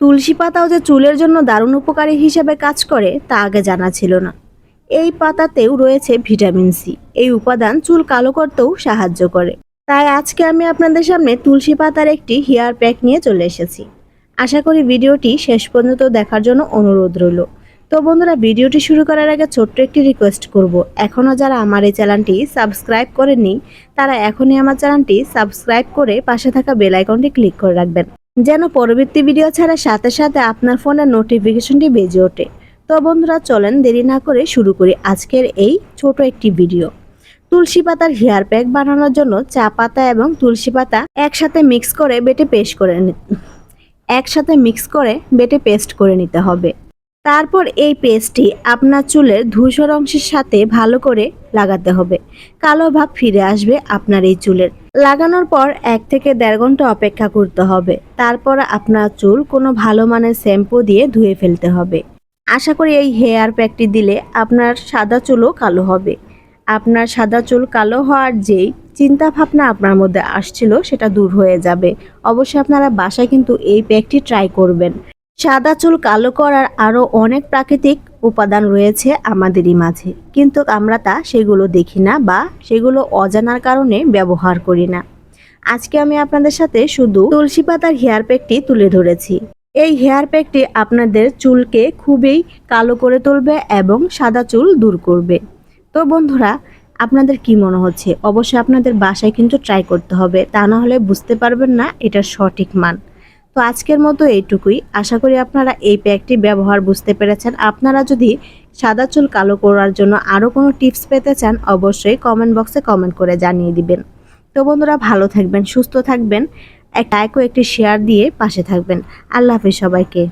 তুলসী পাতাও যে চুলের জন্য দারুণ উপকারী হিসেবে কাজ করে, তা আগে জানা ছিল না। এই পাতাতেও রয়েছে ভিটামিন সি। এই উপাদান চুল কালো করতেও সাহায্য করে। তাই আজকে আমি আপনাদের সামনে তুলসী পাতার একটি হেয়ার প্যাক নিয়ে চলে এসেছি। আশা করি ভিডিওটি শেষ পর্যন্ত দেখার জন্য অনুরোধ রইল। তো বন্ধুরা, ভিডিওটি শুরু করার আগে ছোট্ট একটি রিকোয়েস্ট করব। এখনও যারা আমার এই চ্যানেলটি সাবস্ক্রাইব করেননি, তারা এখনই আমার চ্যানেলটি সাবস্ক্রাইব করে পাশে থাকা বেল আইকনটি ক্লিক করে রাখবেন। যেন পরবর্তী ভিডিও ছাড়ার সাথে সাথে আপনার ফোনের নোটিফিকেশনটি বেজে ওঠে। তো বন্ধুরা, চলেন দেরি না করে শুরু করি আজকের এই ছোট একটি ভিডিও তুলসী পাতার হেয়ার প্যাক বানানোর জন্য চা পাতা এবং তুলসী পাতা একসাথে মিক্স করে বেটে পেস্ট করে নিতে একসাথে মিক্স করে বেটে পেস্ট করে নিতে হবে। তারপর এই পেস্টটি আপনার চুলের ধূসর অংশের সাথে ভালো করে লাগাতে হবে। কালো ভাব ফিরে আসবে আপনার এই চুলের। লাগানোর পর এক থেকে দেড় ঘণ্টা অপেক্ষা করতে হবে। তারপর আপনার চুল কোনো ভালো মানের শ্যাম্পু দিয়ে ধুয়ে ফেলতে হবে। আশা করি এই হেয়ার প্যাকটি দিলে আপনার সাদা চুলও কালো হবে। আপনার সাদা চুল কালো হওয়ার যেই চিন্তা ভাবনা আপনার মধ্যে আসছিল সেটা দূর হয়ে যাবে। অবশ্যই আপনারা বাসায় কিন্তু এই প্যাকটি ট্রাই করবেন। সাদা চুল কালো করার আরও অনেক প্রাকৃতিক উপাদান রয়েছে আমাদেরই মাঝে। কিন্তু আমরা তা সেগুলো দেখি না বা সেগুলো অজানার কারণে ব্যবহার করি না। আজকে আমি আপনাদের সাথে শুধু তুলসী পাতার হেয়ার প্যাকটি তুলে ধরেছি। এই হেয়ার প্যাকটি আপনাদের চুলকে খুবই কালো করে তুলবে এবং সাদা চুল দূর করবে। তো বন্ধুরা, আপনাদের কি মনে হচ্ছে? অবশ্যই আপনাদের বাসায় কিন্তু ট্রাই করতে হবে। তা না হলে বুঝতে পারবেন না এটার সঠিক মান। তো আজকের মতো এইটুকুই। আশা করি আপনারা এই প্যাকটি ব্যবহার বুঝতে পেরেছেন। আপনারা যদি সাদা চুল কালো করার জন্য আরও কোনো টিপস পেতে চান, অবশ্যই কমেন্ট বক্সে কমেন্ট করে জানিয়ে দিবেন। তো বন্ধুরা, ভালো থাকবেন, সুস্থ থাকবেন। এক একটি শেয়ার দিয়ে পাশে থাকবেন। আল্লাহ হাফিজ সবাইকে।